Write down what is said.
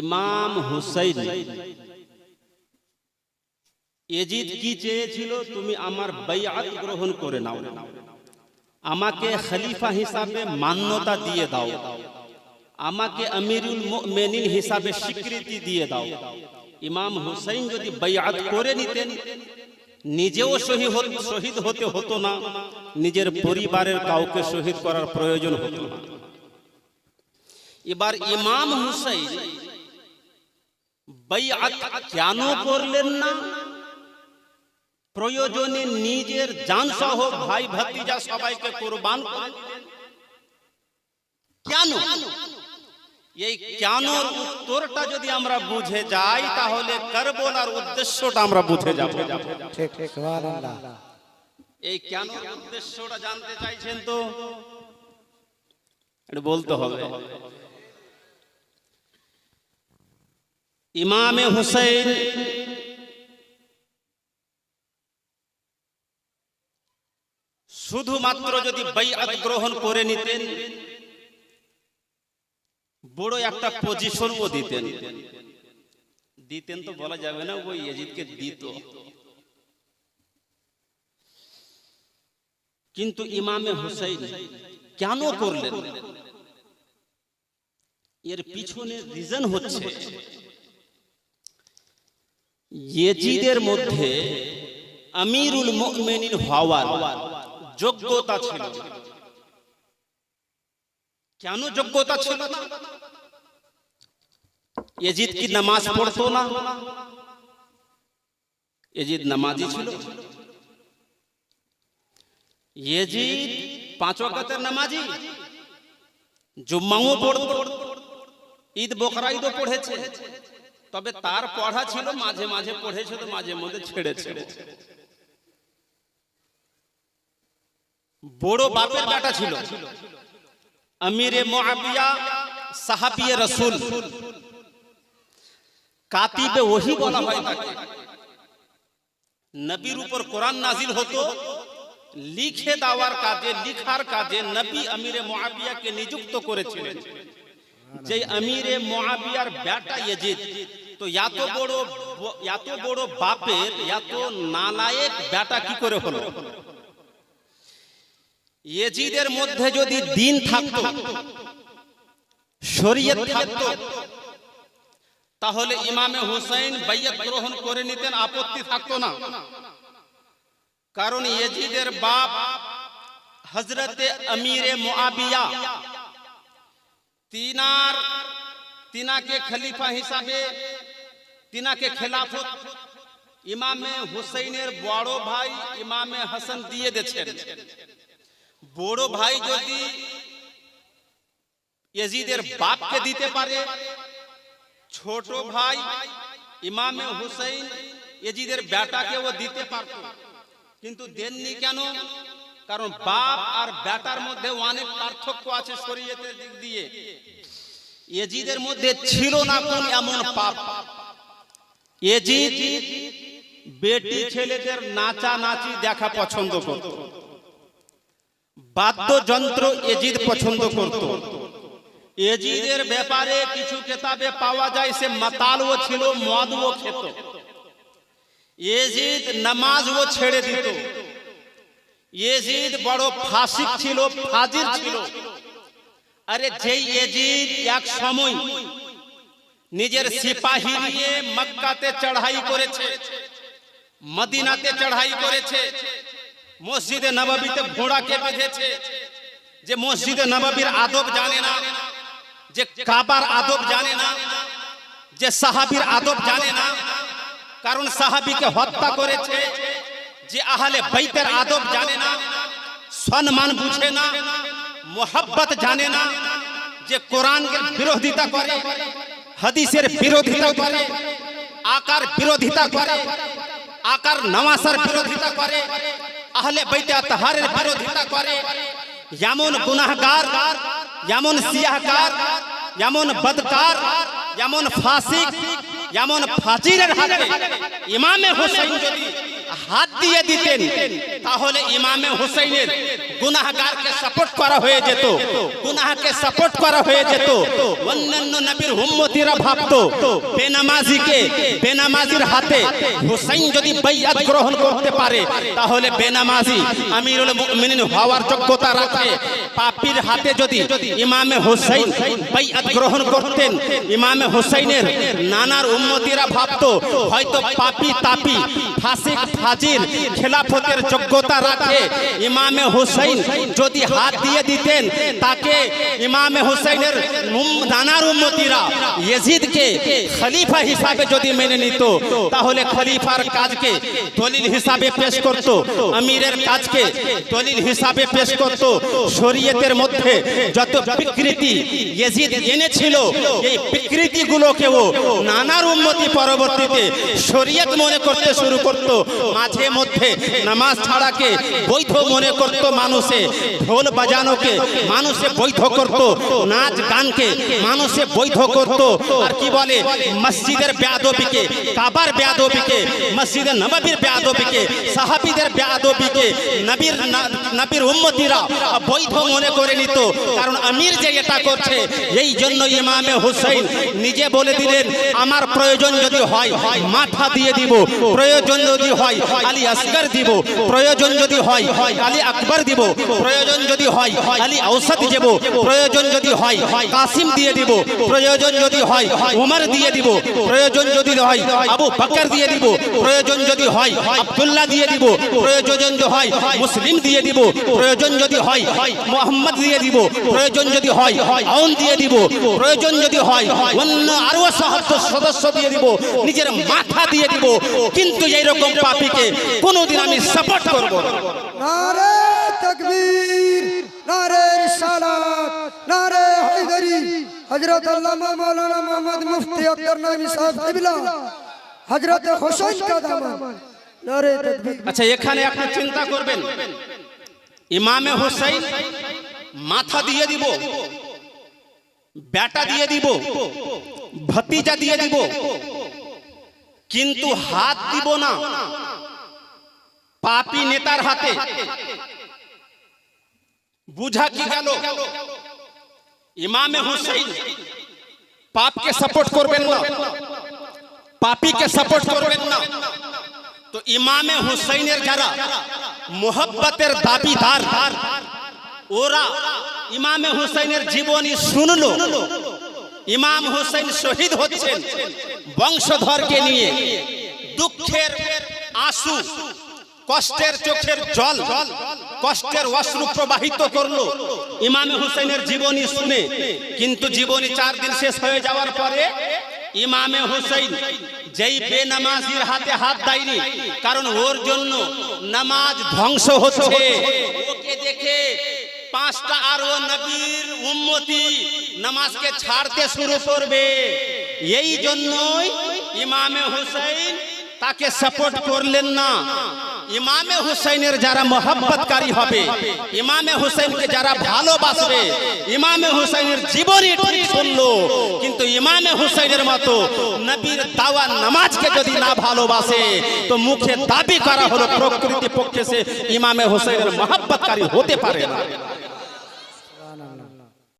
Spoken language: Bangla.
ইমাম হুসাইন। এজিদ কি চেয়েছিল? তুমি আমার বাইআত গ্রহণ করে নাও। আমাকে খলিফা হিসাবে মান্যতা দিয়ে দাও। আমাকে আমিরুল মুমিনিন হিসাবে স্বীকৃতি দিয়ে দাও। ইমাম হুসাইন যদি বাইআত করে নিতেন, নিজেও শহীদ শহীদ হতে হতো না। নিজের পরিবারের কাউকে শহীদ করার প্রয়োজন হতো না। এবার ইমাম হুসাইন বাইআত কেন করলেন না? প্রয়োজনে নিজের জান সহ ভাই ভাতিজা সবাইকে কোরবান কেন? এই কেনর উত্তরটা যদি আমরা বুঝে যাই তাহলে কারবলার উদ্দেশ্যটা আমরা বুঝে যাব। এই কেন উদ্দেশ্যটা জানতে চাইছেন তো? এটা বলতে হবে। ইমামে হুসাইন শুধুমাত্র যদি বাইআত গ্রহণ করে নিতেন, বড় একটা পজিশনও দিতেন। দিতেন তো বলা যাবে না, ওই এজিদকে দিত। কিন্তু ইমামে হুসাইন কেন করলেন? এর পিছনে রিজন হচ্ছে ইয়েজিদের মধ্যে আমিরুল মুমিনিন হওয়ার যোগ্যতা ছিল। কেন যোগ্যতা ছিল? না এজিদ কি নামাজ পড়তো না? এজিদ নামাজি ছিল? ইয়েজিদ পাঁচ ওয়াক্তের নামাজি। জুম্মাও পড়তো। ঈদ বকরা ঈদও পড়েছে। তবে তার পড়া ছিল মাঝে মাঝে পড়েছে তো মাঝে মধ্যে ছেড়েছে। বড় বাপের বেটা ছিল। আমিরে মুআবিয়া সাহাবিয়ে রাসূল। কাতিবে ওহি বলা হয় তাকে। নবীর উপর কোরআন নাজিল হতো। লিখে দেওয়ার কাজে লিখার কাজে নবী আমিরে মুআবিয়াকে নিযুক্ত করেছিলেন। যে আমিরে মুআবিয়ার বেটা ইয়াজিদ। তো এত বড় এত বড় বাপের, এত নালায়েক বেটা কি করে হলো? ইয়েজিদের মধ্যে যদি দিন থাকতো, শরীয়ত থাকতো, তাহলে ইমামে হুসাইন বাইয়াত গ্রহণ করে নিতেন, আপত্তি থাকতো না। কারণ ইয়েজিদের বাপ হজরতে আমিরে মুআবিয়া। তিনার, তিনাকে খলিফা হিসাবে তিনাকে খেলাফত ইমামে হুসাইনের বড় ভাই ইমামে হাসান দিয়ে দিয়েছেন। বড় ভাই যদি ইয়েজিদের বাপকে দিতে পারে, ছোট ভাই ইমামে হুসাইন ইয়েজিদের বেটাকে ও দিতে পারত। কিন্তু দেননি কেন? কারণ বাপ আর বেটার মধ্যে অনেক পার্থক্য আছে শরীয়তের দিক দিয়ে। ইয়েজিদের মধ্যে ছিল না কোন এমন পাপ। ইয়েজিদ বেটি ছেলেদের নাচা নাচি দেখা পছন্দ করত। বাদ্যযন্ত্র এজিদ পছন্দ করত। এজিদের ব্যাপারে কিছু কেতাবে পাওয়া যায়, সে মাতালও ছিল, মদও খেত। এজিদ নামাজও ছেড়ে দিত। এজিদ বড় ফাসিক ছিল, ফাজির ছিল। আরে যেই এজিদ এক সময় নিজের সিপাহী নিয়ে মক্কাতে চড়াই করেছে, মদিনাতে চড়াই করেছে, মসজিদে নবাবিতে ঘোড়াকে বেঁধেছে যে মসজিদে নবাবির আদব জানে না, যে কাবার আদব জানে না, যে সাহাবির আদব জানে না, কারণ সাহাবিকে হত্যা করেছে, যে আহলে বাইতের আদব জানে না, সম্মান বুঝে না, মোহাব্বত জানে না, যে কোরআনের বিরোধিতা করে। হাদিসের বিরোধিতা করে আকার বিরোধিতা করে আকার নওয়াসার বিরোধিতা করে আহলে বাইতে আতহারের বিরোধিতা করে যেমন গুনাহগার যেমন সিয়াহকার যেমন বদকার যেমন ফাসিক যেমন ফাজিরের হাতে ইমামে হোসেন যদি হাত দিয়ে দিতেন, তাহলে ইমামে হুসাইনের গুনাহগারকে সাপোর্ট করা হয়ে যেত, গুনাহকে সাপোর্ট করা হয়ে যেত। অন্যান্য নবীর উম্মতিরা ভাবতো, বেনামাজিকে, বেনামাজির হাতে হুসাইন যদি বাইয়াত গ্রহণ করতে পারে, তাহলে বেনামাজি আমিরুল মুমিনিন হওয়ার যোগ্যতা রাখে। পাপির হাতে যদি ইমামে হুসাইন বাইয়াত গ্রহণ করতেন, ইমামে হুসাইনের নানার উম্মতিরা ভাবতো, হয়তো পাপি তাপি, ফাসিক ফাজির খেলাফতের যোগ্যতা রাখে। ইমামে হুসাইন যদি হাত দিয়ে দিতেন, তাকে ইমামে হুসাইনের নানার উম্মতিরা ইয়েজিদকে খলিফা হিসাবে যদি মেনে নিত, তাহলে খলিফার কাজকে দলিল হিসাবে পেশ করত, আমিরের কাজকে দলিল হিসাবে পেশ করত। শরীয়তের মধ্যে যত বিকৃতি ইয়েজিদ এনেছিল, এই বিকৃতিগুলোকেও নানার উন্নতি পরবর্তীতে শরীয়ত মনে করতে শুরু করত। মাঝে মধ্যে নামাজ ছাড়াকে বৈধ মনে করত মানুষে, ঢোল বাজানোকে মানুষে বৈধ করত, নাচ গানকে মানুষে বৈধ করত। আর কি বলে? মসজিদের বেয়াদবিকে, কাবার বেয়াদবিকে, মসজিদের নবাবির বেয়াদবিকে, সাহাবিদের বেয়াদবিকে নবীর নবীর উম্মতিরা বৈধ মনে করে নিত। কারণ আমির যে এটা করছে, এই জন্য ইমামে হুসাইন নিজে বলে দিলেন, আমার প্রয়োজন যদি হয়, মাথা দিয়ে দিব। প্রয়োজন যদি হয় আলী আসগর দিব প্রয়োজন যদি হয় আলী আকবর দিব প্রয়োজন যদি হয় আলী ঔষধ দেব প্রয়োজন যদি হয় কাসিম দিয়ে দিব প্রয়োজন যদি হয় উমর দিয়ে দিব প্রয়োজন যদি হয় আবু বকর দিয়ে দিব প্রয়োজন যদি হয় আব্দুল্লাহ দিয়ে দিব প্রয়োজন যদি হয় মুসলিম দিয়ে দিব প্রয়োজন যদি হয় মোহাম্মদ দিয়ে দিব প্রয়োজন যদি হয় আউন দিয়ে দিব প্রয়োজন যদি হয় অন্য আরও সহস্র সদস্য দিয়ে দিব নিজের মাথা দিয়ে দিব কিন্তু এইরকম পাপিকে কোনোদিন আমি সাপোর্ট করব নারে তকবীর নারে রিসালাত নারে হায়দারি। হযরত আল্লামা মাওলানা মোহাম্মদ মুফতি আক্তার নবী সাহেব কিবলা হযরত হোসেন কা দামান নারে তকবীর। আচ্ছা এখানে আপনি চিন্তা করবেন। ইমামে হোসাইন মাথা দিয়ে দিব বেটা দিয়ে দিব ভতিজা দিয়ে দিব কিন্তু হাত দিব না। পাপি নেতার হাতে। বুঝা কি গেল? ইমামে হুসাইন পাপকে সাপোর্ট করবেন না। পাপিকে সাপোর্ট করবেন না। তো ইমামে হুসাইনের যারা মোহব্বতের দাবিদার, ওরা ইমামে হুসাইনের জীবনী শুনলো। ইমাম হুসাইন শহীদ হচ্ছেন বংশধরকে নিয়ে। দুঃখের আশু কষ্টের চোখের জল, কষ্টের অশ্রু প্রবাহিত করল। ইমামে হুসাইনের জীবনী শুনে। কিন্তু জীবনী চার দিন শেষ হয়ে যাওয়ার পরে ইমামে হুসাইন যেই বেনামাজির হাতে হাত দেয়নি, কারণ ওর জন্য নামাজ ধ্বংস হচ্ছে। ওকে দেখে পাঁচটা আরও নবীর উম্মতি নামাজকে ছাড়তে শুরু করবে। এই জন্যই ইমামে হুসাইন তাকে সাপোর্ট করলেন না। ইমামে হুসাইনের যারা মোহাব্বতকারী হবে, ইমামে হুসাইনকে যারা ভালোবাসবে, ইমামে হুসাইনের জীবনই ঠিক শুনলো, কিন্তু ইমামে হুসাইনের মতো নবীর দাওয়া নামাজকে যদি না ভালোবাসে, তো মুখে দাবি করা হলো প্রকৃতি পক্ষে সে ইমামে হুসাইনের মোহাব্বতকারী হতে পারে না।